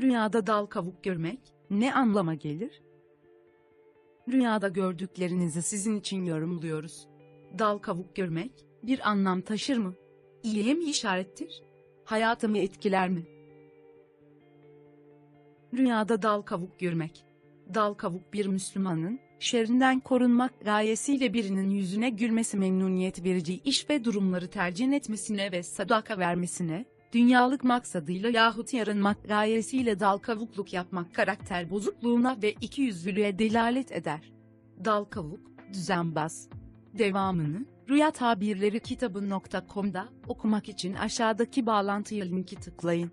Rüyada dal kavuk görmek ne anlama gelir? Rüyada gördüklerinizi sizin için yorumluyoruz. Dal kavuk görmek bir anlam taşır mı? İyiye mi işarettir? Hayatımı etkiler mi? Rüyada dal kavuk görmek. Dal kavuk bir Müslümanın, şerrinden korunmak gayesiyle birinin yüzüne gülmesi memnuniyet verici iş ve durumları tercih etmesine ve sadaka vermesine, dünyalık maksadıyla yahut yarınmak gayesiyle dal kavukluk yapmak karakter bozukluğuna ve ikiyüzlülüğe delalet eder. Dal kavuk, düzenbaz. Devamını, Rüya Tabirleri kitabı.com'da okumak için aşağıdaki bağlantıya linki tıklayın.